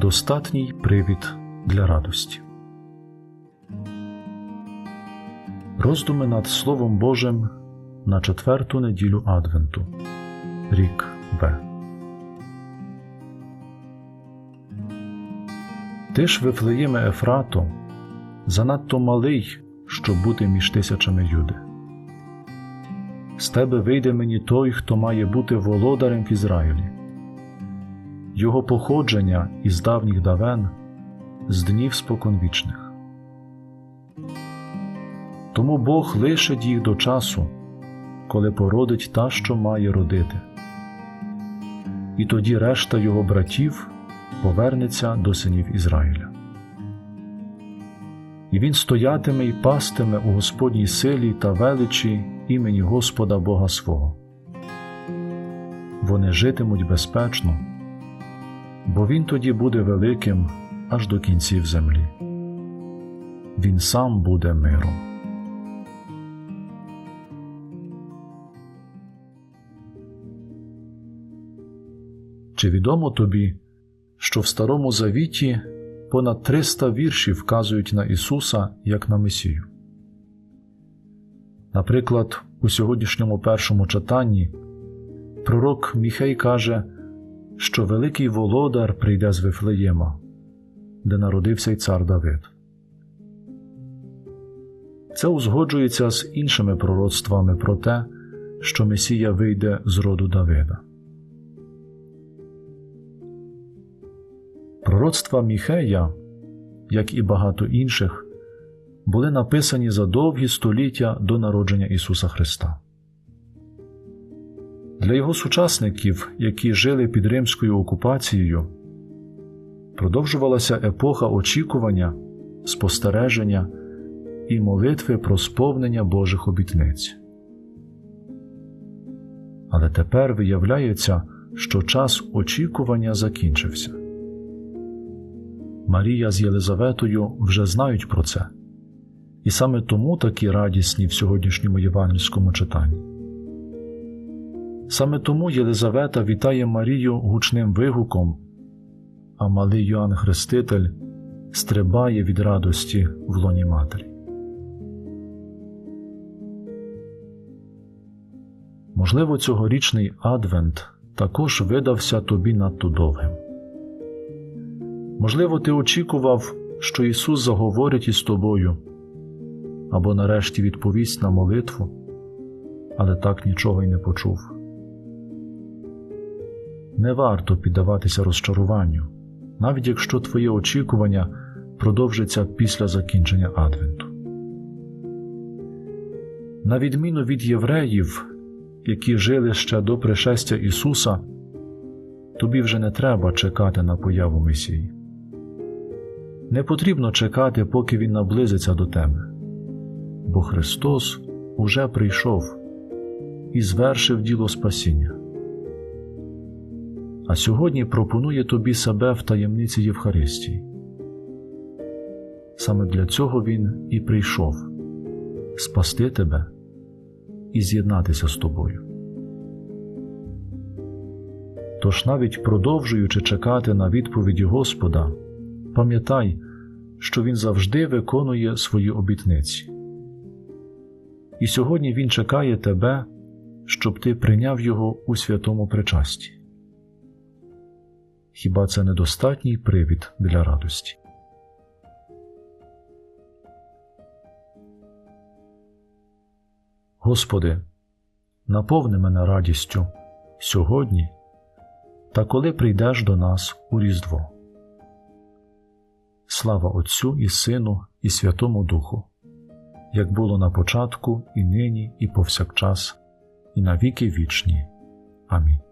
недостатній привід для радості. Роздуми над Словом Божим на четверту неділю Адвенту. Рік Б. Ти ж, Вифлеєме Ефрато, занадто малий, щоб бути між тисячами юди. З тебе вийде мені той, хто має бути володарем в Ізраїлі. Його походження із давніх давен, з днів споконвічних. Тому Бог лишить їх до часу, коли породить та, що має родити. І тоді решта його братів повернеться до синів Ізраїля. І він стоятиме і пастиме у Господній силі та величі імені Господа Бога свого. Вони житимуть безпечно, бо він тоді буде великим аж до кінців землі. Він сам буде миром. Чи відомо тобі, що в Старому Завіті понад 300 віршів вказують на Ісуса як на Месію? Наприклад, у сьогоднішньому першому читанні пророк Міхей каже, що великий володар прийде з Вифлеєма, де народився й цар Давид. Це узгоджується з іншими пророцтвами про те, що Месія вийде з роду Давида. Пророцтва Міхея, як і багато інших, були написані за довгі століття до народження Ісуса Христа. Для його сучасників, які жили під римською окупацією, продовжувалася епоха очікування, спостереження і молитви про сповнення Божих обітниць. Але тепер виявляється, що час очікування закінчився. Марія з Єлизаветою вже знають про це, і саме тому такі радісні в сьогоднішньому євангельському читанні. Саме тому Єлизавета вітає Марію гучним вигуком, а малий Йоанн Хреститель стрибає від радості в лоні матері. Можливо, цьогорічний Адвент також видався тобі надто довгим. Можливо, ти очікував, що Ісус заговорить із тобою або нарешті відповість на молитву, але так нічого й не почув. Не варто піддаватися розчаруванню, навіть якщо твоє очікування продовжиться після закінчення Адвенту. На відміну від євреїв, які жили ще до пришестя Ісуса, тобі вже не треба чекати на появу Месії. Не потрібно чекати, поки Він наблизиться до тебе, бо Христос уже прийшов і звершив діло спасіння. А сьогодні пропонує тобі себе в таємниці Євхаристії. Саме для цього Він і прийшов спасти тебе і з'єднатися з тобою. Тож навіть продовжуючи чекати на відповіді Господа, пам'ятай, що Він завжди виконує свої обітниці. І сьогодні Він чекає тебе, щоб ти прийняв Його у святому причасті. Хіба це недостатній привід для радості? Господи, наповни мене радістю сьогодні та коли прийдеш до нас у Різдво. Слава Отцю і Сину, і Святому Духу, як було на початку, і нині, і повсякчас, і на віки вічні. Амінь.